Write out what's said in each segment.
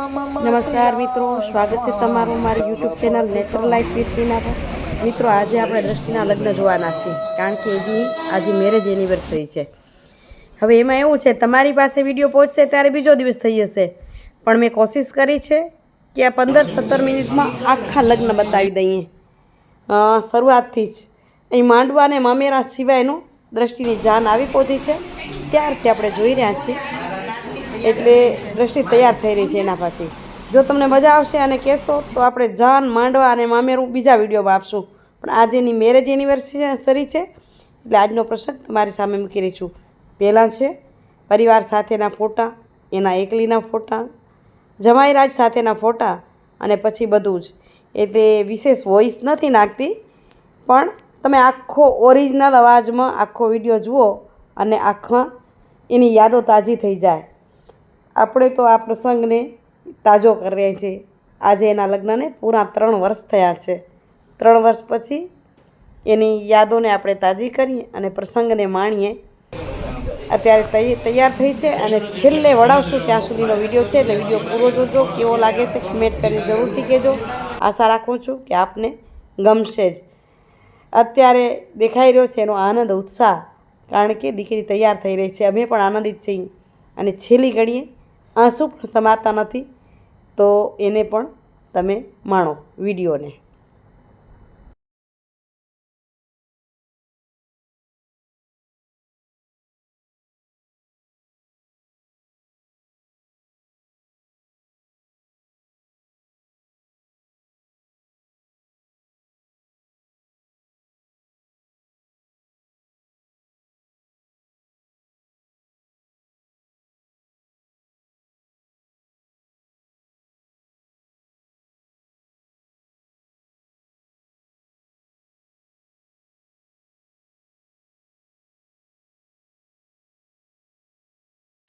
નમસ્કાર મિત્રો, સ્વાગત છે તમારું મારી YouTube channel natural life with પર. મિત્રો, આજે આપણે દ્રષ્ટિના લગ્ન જોવાના છીએ, કારણ કે એની આજે મેરેજ એનિવર્સરી છે. હવે એમાં એવું છે, તમારી પાસે વીડિયો પહોંચશે ત્યારે બીજો દિવસ થઈ જશે. પણ મેં કોશિશ કરી છે કે આ પંદર સત્તર મિનિટમાં આખા લગ્ન બતાવી દઈએ. શરૂઆતથી જ. અહીં માંડવા અને મામેરા સિવાયનું દ્રષ્ટિની જાન આવી પહોંચી છે. ત્યારથી આપણે જોઈ રહ્યા છીએ. એટલે દ્રષ્ટિ તૈયાર થઈ રહી છે એના પછી. જો તમને મજા આવશે અને કહેશો, તો આપણે જાન માંડવા અને મામેરું બીજા વિડીયોમાં આપશું. પણ આજે એની મેરેજ એનિવર્સરી છે, એટલે આજનો પ્રસંગ તમારી સામે મૂકી રહી છું. પહેલાં છે, પરિવાર સાથેના ફોટા, એના એકલીના ફોટા જમાઈરાજ સાથેના ફોટા અને પછી બધું જ. એટલે વિશેષ વોઇસ નથી નાખતી, પણ તમે આખો ઓરિજિનલ અવાજમાં આખો વીડિયો જુઓ અને આખા એની યાદો તાજી થઈ જાય. આપણે તો આ પ્રસંગને તાજો કર્યા છીએ આજે એના લગ્નને પૂરા ત્રણ વર્ષ થયા છે. ત્રણ વર્ષ પછી એની યાદોને આપણે તાજી કરીએ અને પ્રસંગને માણીએ. અત્યારે તૈયાર થઈ છે અને છેલ્લે વળાવશું ત્યાં સુધીનો વીડિયો છે. એટલે વીડિયો પૂરો જોજો, કેવો લાગે છે કમેન્ટ કરીને જરૂરથી કહેજો. આશા રાખું છું કે આપને ગમશે જ. અત્યારે દેખાઈ રહ્યો છે એનો આનંદ, ઉત્સાહ. કારણ કે દીકરી તૈયાર થઈ રહી છે. અમે પણ આનંદિત છીએ. અને છેલ્લી ઘડીએ આંસુ પણ સમાતા નથી તો એને પણ તમે માણો વિડીયોને.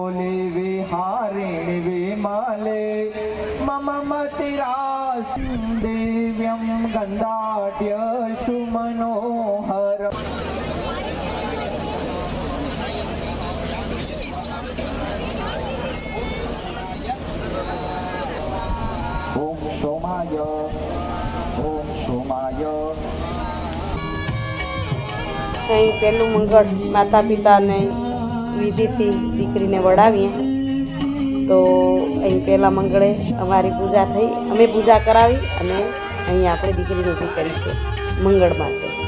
बोले विहारिणि विमले मम मतिरास् देव्यं गन्धाढ्यशु मनोहर ॐ सोमाय ॐ सोमाय અહીં પહેલું મંગળ માતા પિતાને વિધિથી દીકરીને વડાવીએ. તો અહીં પહેલાં મંગળે અમારી પૂજા થઈ. અમે પૂજા કરાવી અને અહીં આપણે દીકરીની ઊભી કરી છે મંગળ માટે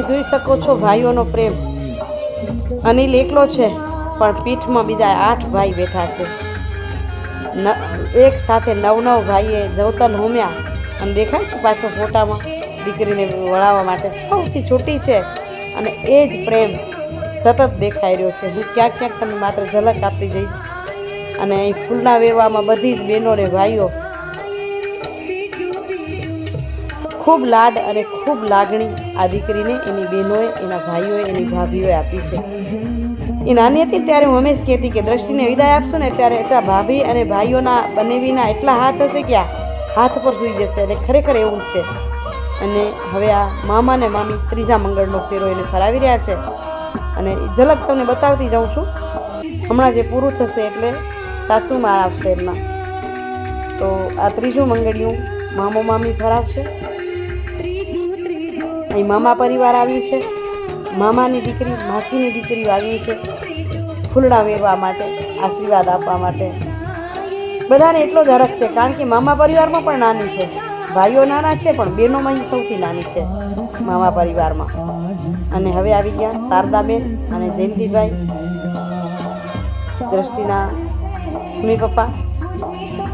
અહીં જોઈ શકો છો ભાઈઓનો પ્રેમ. અનિલ એકલો છે, પણ પીઠમાં બીજા આઠ ભાઈ બેઠા છે. એક સાથે નવ નવ ભાઈએ જવતલ હોમ્યા. અને દેખાય છે પાછો ફોટામાં દીકરીને વળાવવા માટે. સૌથી છોટી છે, અને એ જ પ્રેમ સતત દેખાઈ રહ્યો છે. હું ક્યાંક ક્યાંક તમને માત્ર ઝલક આપતી જઈશ. અને અહીં ફૂલના વેરવામાં બધી જ બહેનો ને ભાઈઓ ખૂબ લાડ અને ખૂબ લાગણી આ દીકરીને એની બહેનોએ, એના ભાઈઓએ, એની ભાભીઓએ આપી છે. એ નાની હતી ત્યારે હું હંમેશ કહેતી કે, દ્રષ્ટિને વિદાય આપશું ને ત્યારે એટલા ભાભી અને ભાઈઓના બંનેવીના એટલા હાથ હશે કે આ હાથ પર સૂઈ જશે અને ખરેખર એવું જ છે. અને હવે આ મામા ને મામી ત્રીજા મંગળનો ફેરો એને ફરાવી રહ્યા છે. અને ઝલક તમને બતાવતી જાઉં છું. હમણાં જે પૂરું થશે એટલે સાસુમાં આવશે એમના. તો આ ત્રીજું મંગળિયું મામો મામી ફરાવશે. અહીં મામા પરિવાર આવ્યું છે. મામાની દીકરી, માસીની દીકરીઓ આવી છે. ફૂલડા વેરવા માટે, આશીર્વાદ આપવા માટે. બધાને એટલો જ છે, કારણ કે મામા પરિવારમાં પણ નાની છે. ભાઈઓ નાના છે, પણ બહેનોમાં સૌથી નાની છે, મામા પરિવારમાં. અને હવે આવી ગયા શારદાબેન અને Jayantibhai. દ્રષ્ટિના mummy papa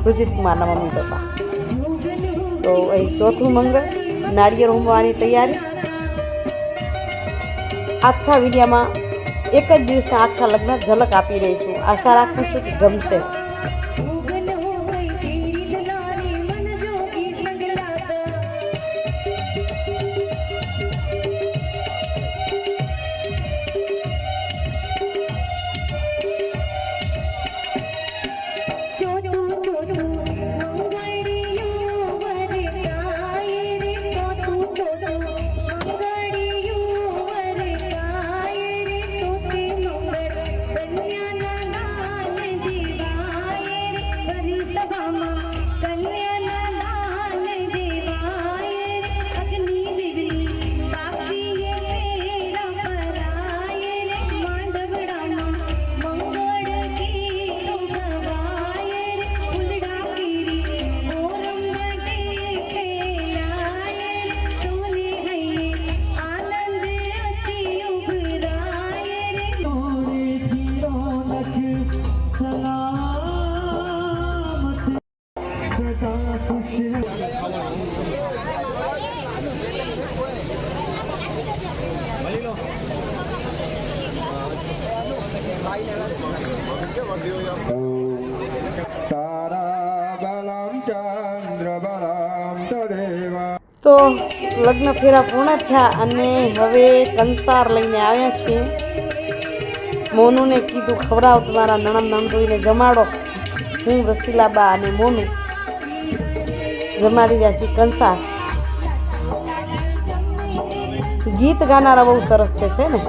રુજિત કુમારના mummy papa. તો અહીં ચોથું મંગળ. નાળિયેર હોમવાની તૈયારી. આખા વિડીયામાં એક જ દિવસના આખા લગ્ન ઝલક આપી રહી છું. આશા રાખું છું કે ગમશે. લગ્ન ફેરા પૂર્ણ થયા અને હવે કંસાર લઈને આવ્યા છીએ. મોનુને કીધું, ખવડાવ તમારા નણંદ નંદોઈને જમાડો. હું રસીલાબા અને મોનુ જમાડી રહ્યા છીએ કંસાર. ગીત ગાનારા બહુ સરસ છે છે ને?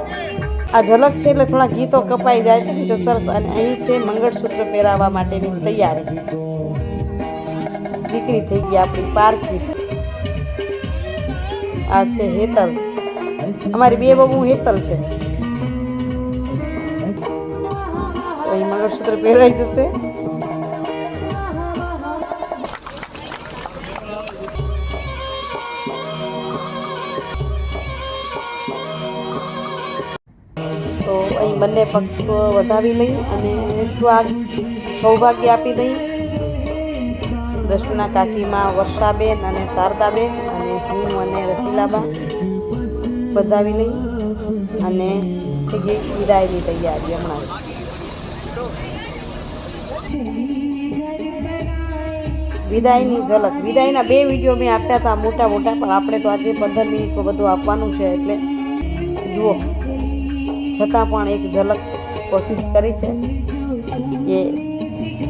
આ ઝલક છે એટલે થોડા ગીતો કપાઈ જાય છે ને સરસ. અને અહીં છે મંગળસૂત્ર પહેરાવવા માટેની તૈયારી. દીકરી થઈ ગઈ આપણી પારકી આ છે હેતલ. અમારી બે બહુ હેતલ છે. તો અહીં મંગળસૂત્ર પહેરાઈ જશે. તો અહીં બંને પક્ષ વધાવી લઈ અને સ્વાગ સૌભાગ્ય આપી દઈ. દ્રષ્ટિના કાકીમાં વર્ષાબેન અને શારદાબેન અને બતાવી લઈ અને વિદાયની તૈયારી હમણાં વિદાયની ઝલક. વિદાયના બે વીડિયો મેં આપ્યા હતા મોટા મોટા, પણ આપણે તો આજે પંદર મિનિટમાં બધું આપવાનું છે એટલે જુઓ. છતાં પણ એક ઝલક કોશિશ કરી છે કે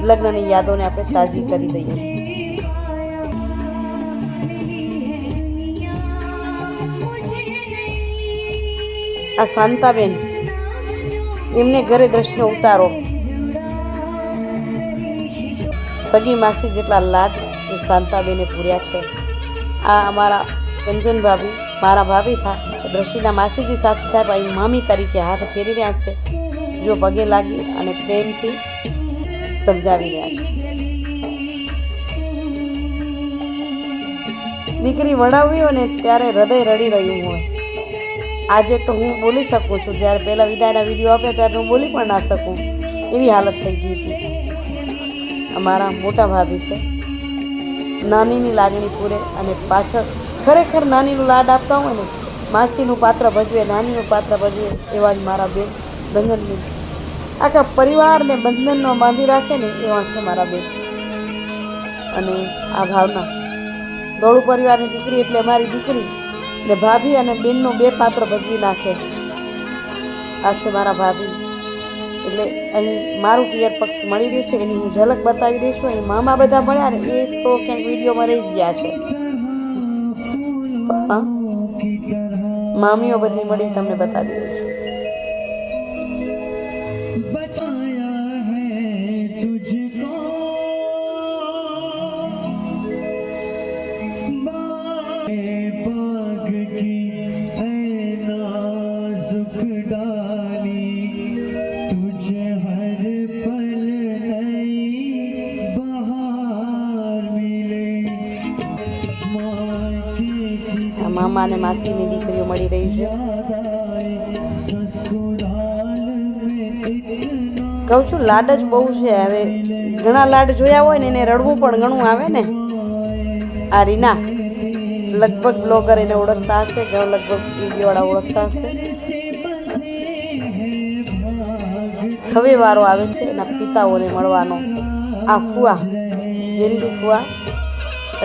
લગ્નની યાદોને આપણે તાજી કરી દઈએ. આ શાંતાબેન એમને ઘરે દ્રશ્ય ઉતારો. સગી માસી જેટલા લાડ એ શાંતાબેને પૂર્યા છે. આ અમારા કંજન ભાભી, મારા ભાભી થા. દ્રષ્ટિના માસીજી સાસુ થાય ભાઈ મામી તરીકે હાથ ફેરી રહ્યા છે. જો પગે લાગી અને પ્રેમથી સમજાવી રહ્યા છે. દીકરી વડાવવી હોય ને ત્યારે હૃદય રડી રહ્યું હોય. આજે તો હું બોલી શકું છું. જ્યારે પહેલાં વિદાયના વીડિયો આપ્યા ત્યારે હું બોલી પણ ના શકું. એવી હાલત થઈ ગઈ હતી. અમારા મોટા ભાભી છે. નાનીની લાગણી પૂરે અને પાછળ ખરેખર નાનીનું લાડ આપતા હોય ને, માસીનું પાત્ર ભજવે, નાનીનું પાત્ર ભજવે એવા જ મારા બેન ધનજનબેન આખા પરિવારને બંધનમાં બાંધી રાખે ને એવા છે મારા બેન. અને આ ભાવના દોડું પરિવારની દીકરી એટલે મારી દીકરી. ને ભાભી અને બેનનું બે પાત્ર ભજવી નાખે. આ છે મારા ભાભી. એટલે અહીં મારું પિયર પક્ષ મળી રહ્યું છે, એની હું ઝલક બતાવી રહી છું અહીં મામા બધા મળ્યા ને એ તો ક્યાંક વિડીયોમાં રહી ગયા છે. મામીઓ બધી મળી તમને બતાવી રહી અને માસીની દીકરીઓ મળી રહી છે. કહું છું, લાડ જ બહુ છે. હવે ઘણા લાડ જોયા હોય ને એને રડવું પણ ઘણું આવે ને. આ રીના લગભગ બ્લોગર એને ઓળખતા હશે કે લગભગ વિડીયોવાળા ઓળખતા હશે. હવે વારો આવે છે એના પિતાઓને મળવાનો. આ ફુવા જિંદગી ફુવા,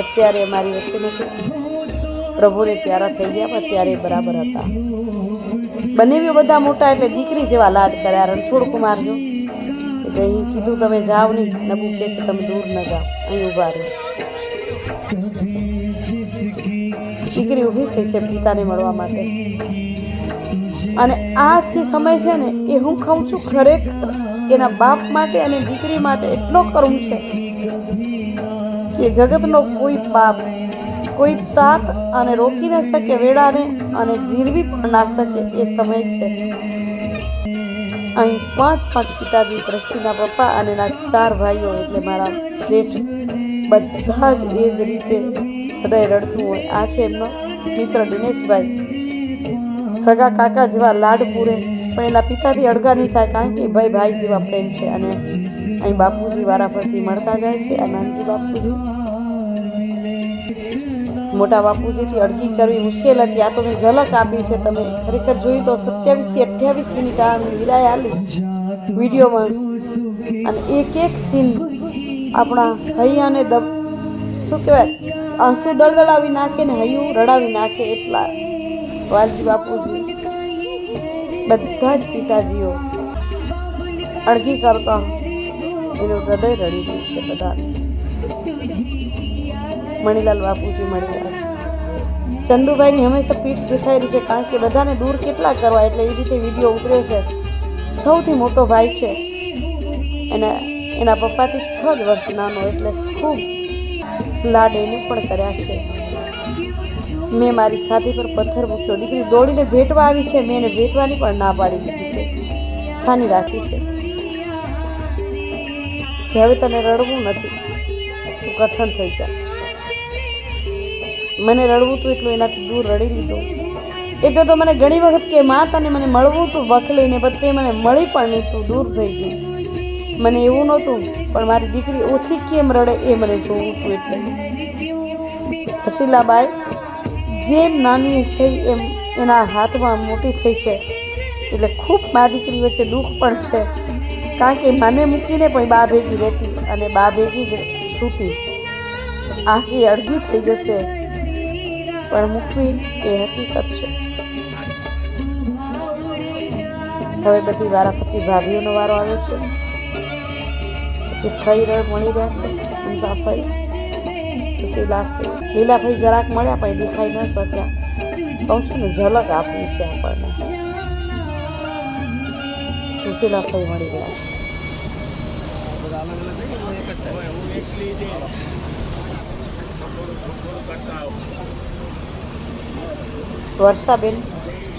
અત્યારે અમારી વચ્ચે નથી. પ્રભુને પ્યારા થઈ ગયા પણ ત્યારે બરાબર હતા. બનેવીઓ બધા મોટા એટલે દીકરી જેવા લાડ કર્યા. રણછોડ કુમાર જો, એટલે અહીં કીધું, તમે જાઓ નહીં નબુ કે છે, તમે દૂર ન જાઓ. અહીં ઊભા રહો. દીકરી ઊભી થઈ છે પિતાને મળવા માટે. અને આ જે સમય છે ને, એ હું ખાઉં છું ખરેખર એના બાપ માટે અને દીકરી માટે એટલો કરું છે કે જગતનો કોઈ પાપ કોઈ તાક અને રોકી ન શકે, વેળાને અને જીરવી પણ ના શકે એ સમય છે. અહીં પાંચ પાંચ પિતાજી દ્રષ્ટિના પપ્પા અને એના ચાર ભાઈઓ એટલે મારા જેઠ, બધા જ એ જ રીતે હૃદય રડતું હોય. આ છે એમનો મિત્ર દિનેશભાઈ. સગા કાકા જેવા લાડ પૂરે, પણ એના પિતાથી અડગા નહીં થાય કારણ કે ભાઈ ભાઈ જેવા પ્રેમ છે અને અહીં બાપુજી વારા પરથી મળતા જાય છે આ નાનજી બાપુજી મોટા બાપુજીથી અડગી કરવી મુશ્કેલ હતી. આ તો મેં ઝલક આપી છે. તમે ખરેખર જોયું તો સત્યાવીસથી અઠ્યાવીસ મિનિટ આ વિદાય આલી વિડીયોમાં. અને એક એક સીન આપણા હૈયાને દબ શું કહેવાય? આંસુ દળદળાવી નાખે ને હૈયું રડાવી નાખે એટલા વાલજી બાપુજી. બધા જ પિતાજીઓ અડગી કરતા એનું હૃદય રડી ગયું છે બધા મણિલાલ બાપુજી છે ચંદુભાઈની હંમેશા પીઠ દેખાયેલી છે કારણ કે બધાને દૂર કેટલા કરવા એટલે એ રીતે વીડિયો ઉતર્યો છે. સૌથી મોટો ભાઈ છે. અને એના પપ્પાથી છ જ વર્ષ નાનો એટલે ખૂબ લાડ એને પણ કર્યા છે. મેં મારી છાતી પર પથ્થર મૂક્યો. દીકરી દોડીને ભેટવા આવી છે. મેં એને ભેટવાની પણ ના પાડી દીધી છે. છાની રાખી છે. કે હવે તને રડવું નથી, તું કઠણ થઈ જા. મને રડવું હતું એટલું એનાથી દૂર રડી લીધું. એટલે તો મને ઘણી વખત કે માં તને મને મળવું હતું વખલીને પણ તે મને મળી પણ નહીં તું, દૂર થઈ ગઈ. મને એવું નહોતું, પણ મારી દીકરી ઓછી કેમ રડે એ મને જોવું હતું એટલે. હસીલાબાઈ, જેમ નાની થઈ એમ એના હાથમાં મોટી થઈ છે. એટલે ખૂબ મા દીકરી વચ્ચે દુઃખ પણ છે. કારણ કે મને મૂકીને પણ બા ભેગી રહેતી અને બા ભેગી જ સૂતી. આખી અડધી થઈ જશે. પણ મૂકવી એ હકીકત છે. હવે બધી વારાફરતી ભાભીઓનો વારો આવે છે. પછી ખાઈ રળ મળી રહ્યા છે, મુસાફરી. સુશીલા લીલાભાઈ જરાક મળ્યા પણ દેખાઈ ન શક્યા. કહું છું ને ઝલક આપી છે આપણને. સુશીલાભાઈ મળી ગયા છે. વર્ષાબેન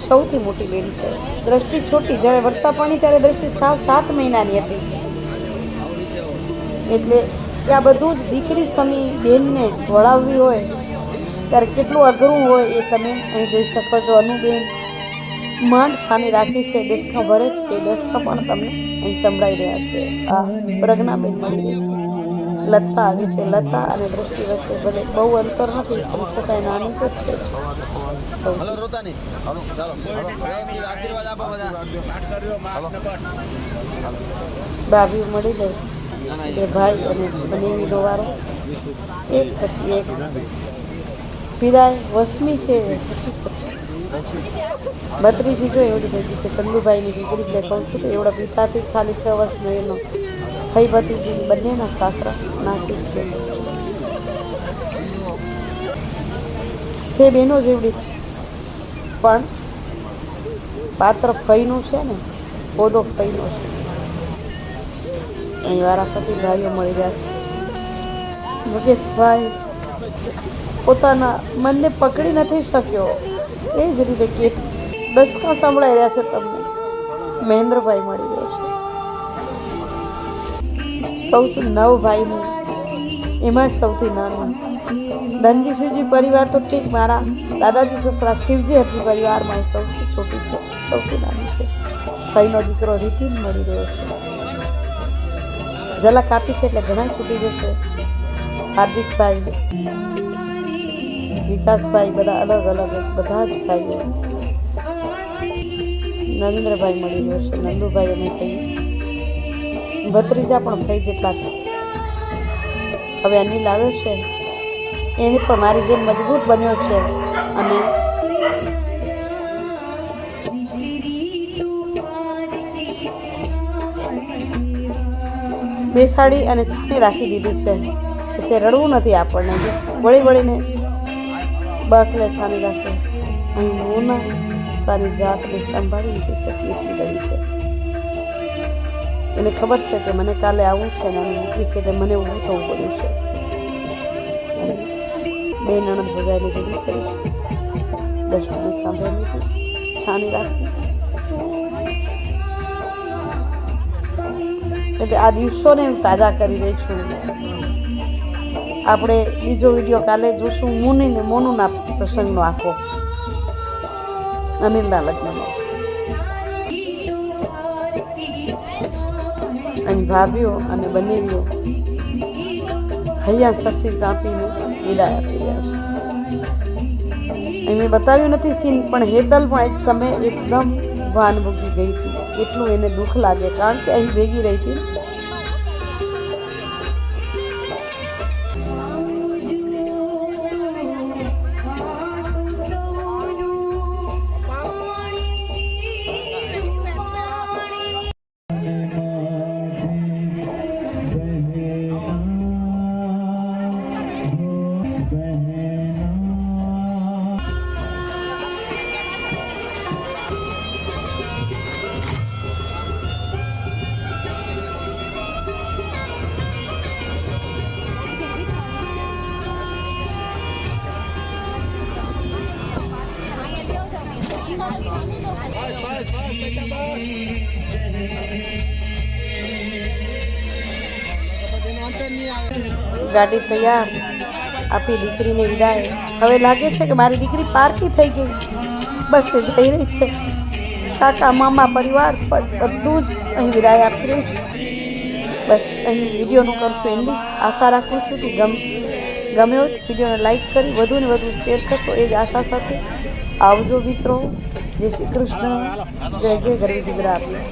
સૌથી મોટી બેન છે. દ્રષ્ટિ છોટી, જ્યારે વર્ષા પાણી ત્યારે દ્રષ્ટિ સાવ સાત મહિનાની હતી. એટલે આ બધું જ દીકરી સમી બેનને વળાવવી હોય, ત્યારે કેટલું અઘરું હોય એ તમે અહીં જોઈ શકો છો. અનુબેન માંડ સામે રાખી છે, ડેસ્કા ભરે છે, એ ડેસ્કા પણ તમને અહીં સંભળાઈ રહ્યા છે. આ પ્રજ્ઞાબેન મળી ગઈ છે. લતા આવી છે. લતા અને દ્રષ્ટિ વચ્ચે ભલે બહુ અંતર નથી પણ છતાં નાની તો છે જ. હલો રોતા હલો ચાલો. આશીર્વાદ આપો બધા. ભાભી મળી ગઈ. બે ભાઈ અને બનેવી દોવારો એક પછી એક. વિદાય વસમી છે. બત્રીજી જો એવડી થઈ છે. ચંદુભાઈની દીકરી છે. કહું છું તો એવડા પિતાથી ખાલી છ વર્ષનો એનો ભાઈ ભત્રીજી બંનેના સાસરા નાસિક છે. છે બહેનો જેવડી છે પણ પાત્ર ફઈનું છે ને પોદો ફઈનો છે. અહીં વારાફરતી ભાઈઓ મળી રહ્યા છે. મુકેશભાઈ પોતાના મનને પકડી નથી શક્યો. એ જ રીતે કે દસકા સંભળાઈ રહ્યા છે તમને. મહેન્દ્રભાઈ મળી ગયો છે. કહું છું નવ ભાઈનું, એમાં જ સૌથી નાનું. ધનજી શિવજી પરિવાર તો ઠીક મારા દાદાજી, સસરા શિવજી હરજી પરિવારમાં સૌથી છોટી છે, સૌથી નાની છે. ભાઈનો દીકરો રીતિન મળી રહ્યો છે. ઝલક આપી છે એટલે ઘણા છૂટી જશે. હાર્દિકભાઈ, વિકાસભાઈ બધા અલગ અલગ બધા જ ભાઈઓ. નરેન્દ્રભાઈ મળી રહ્યો છે નંદુભાઈ અમે કહીએ ભત્રીજા પણ ભાઈ જેટલા છે. હવે અનિલ આવ્યો છે. એને પણ મારી જેમ મજબૂત બન્યો છે અને બેસાડી અને છાંટી રાખી દીધી છે જે રડવું નથી આપણને. વળી વળીને બાકલે છાની રાખે. અને હું ના તારી જાતને સંભાળી નથી શકી એટલી ગઈ છે. એને ખબર છે કે મને કાલે આવું છે ને આને મૂકવી છે એટલે મને ઊભું થવું પડ્યું છે. બે નણંદ ભગાઈને જુદી કરી છે. દર્શન સાંભળી લીધું છાની રાખી. એટલે આ દિવસોને હું તાજા કરી રહી છું. આપણે બીજો વીડિયો કાલે જોશું મુની ને મોનુના પ્રસંગનો આખો. અનિલના લગ્નનો ભાભીઓ અને બનેવીઓ હૈયા સસી ચાંપીને વિદાય આપી રહ્યા છે. એને બતાવ્યું નથી સીન, પણ હેતલ પણ એક સમયે એકદમ ભાન ભૂકી ગઈ હતી. એટલું એને દુઃખ લાગે, કારણ કે અહીં ભેગી રહી હતી ગાડી તૈયાર. આપી દીકરીને વિદાય. હવે લાગે છે કે મારી દીકરી પારકી થઈ ગઈ. બસ એ જઈ રહી છે. કાકા, મામા, પરિવાર પર બધું જ અહીં વિદાય આપી રહ્યું છે. બસ અહીં વિડીયોનું કરશું એન્ડિંગ આશા રાખું છું કે ગમશે. ગમે હોય તો વિડીયોને લાઈક કરી, વધુને વધુ શેર કરશો. એ જ આશા સાથે. આવજો મિત્રો. જય શ્રી કૃષ્ણ. જય જય ગરવી ગુજરાત.